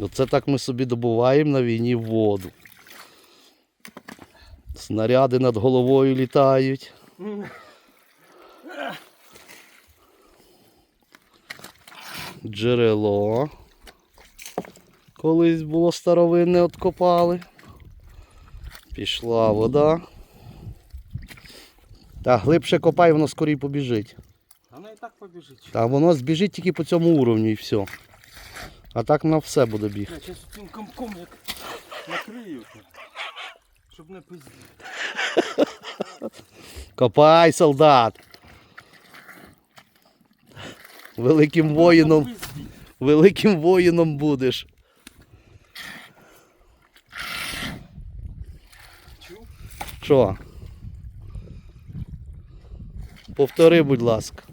Оце так ми собі добуваємо на війні воду. Снаряди над головою літають. Джерело. Колись було старовинне откопали. Пішла вода. Та глибше копай, воно скорій побіжить. Вона і так побіжить. Та воно збіжить тільки по цьому уровню і все. А так на все буде біг. Я зараз цим комком як накрию. Щоб не пиздити. Копай, солдат! Великим воїном, великим воїном будеш. Чув? Що? Повтори, будь ласка.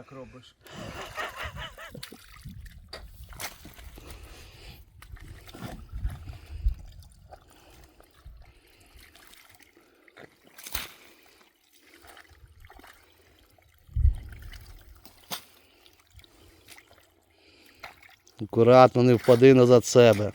Так робиш. Акуратно не впади назад себе.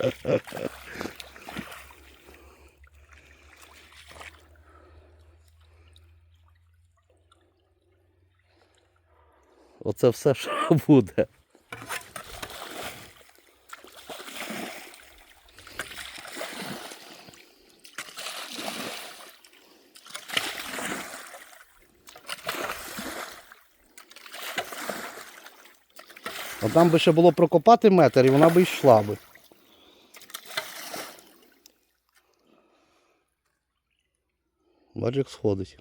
Оце все, що буде. А там би ще було прокопати метр і вона би йшла би. Бач, як сходить.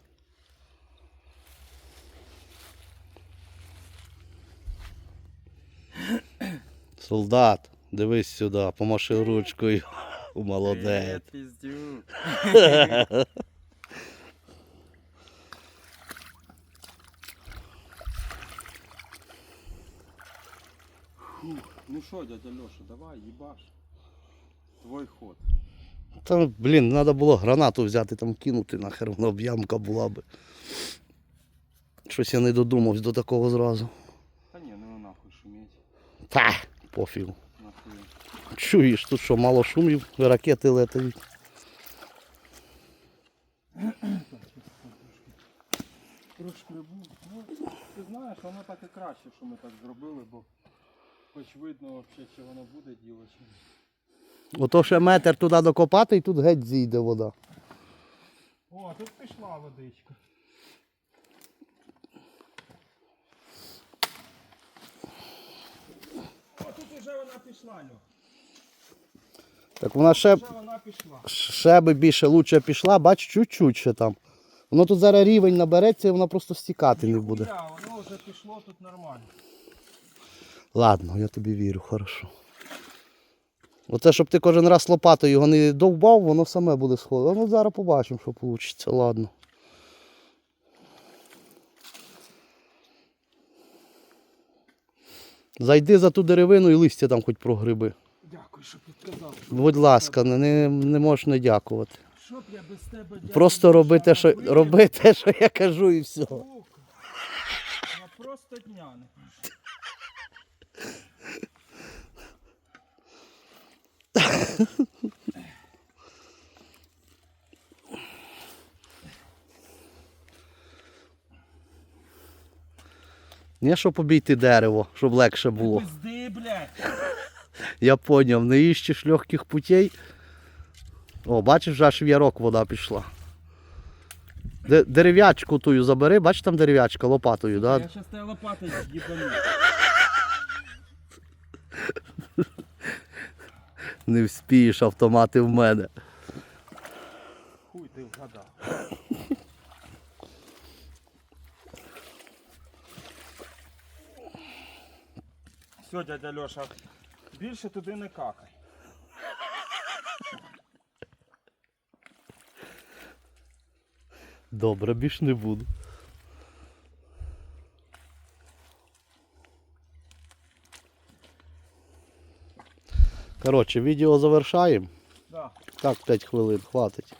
Солдат, дивись сюди, помаши ручкою. Молодець. Піздюк. Ну що, дядя Льоша, давай, їбаш. Твой ход. Та, блін, треба було гранату взяти, там кинути, нахер воно б ямка була би. Щось я не додумався до такого зразу. Та ні, ну нахуй шуметь. Та, пофіг. Нахуй. Чуєш, тут що, мало шумів, ракети летають. Трошки був. Ну, ти знаєш, воно так і краще, що ми так зробили, бо хоч видно взагалі, чи воно буде діло, чи ні. Ото ще метр туди докопати і тут геть зійде вода. О, тут пішла водичка. О, тут вже вона пішла, Льох. Так вона ще, Вже вона пішла. ще би більше лучше пішла, бач, чуть-чуть ще там. Воно тут зараз рівень набереться і воно просто стікати не буде. Ніхуя, воно вже пішло тут нормально. Ладно, я тобі вірю, хорошо. Оце, щоб ти кожен раз лопатою його не довбав, воно саме буде сходити. Ну зараз побачимо, що вийде. Ладно. Зайди за ту деревину і листя там хоч прогриби. Дякую, що підказав. Будь ласка, не, не можеш не дякувати. Що б я без тебе дядя Просто роби те, що, роби те, що я кажу, і все. Я просто дня не прожив. Не щоб обійти дерево, щоб легше було. Пизди, блядь. Я поняв, не іщеш легких путей. О, бачиш, вже аж в ярок вода пішла. Де- Дерев'ячку тую забери, бачиш там дерев'ячка лопатою, да? Я щас тебе лопатою їбану. Не вспієш автомати в мене. Хуй ти вгадав. Все, дядя Льоша, більше туди не какай. Добре, більш не буду. Коротше, відео завершаємо. Да. Так, 5 хвилин, хватить.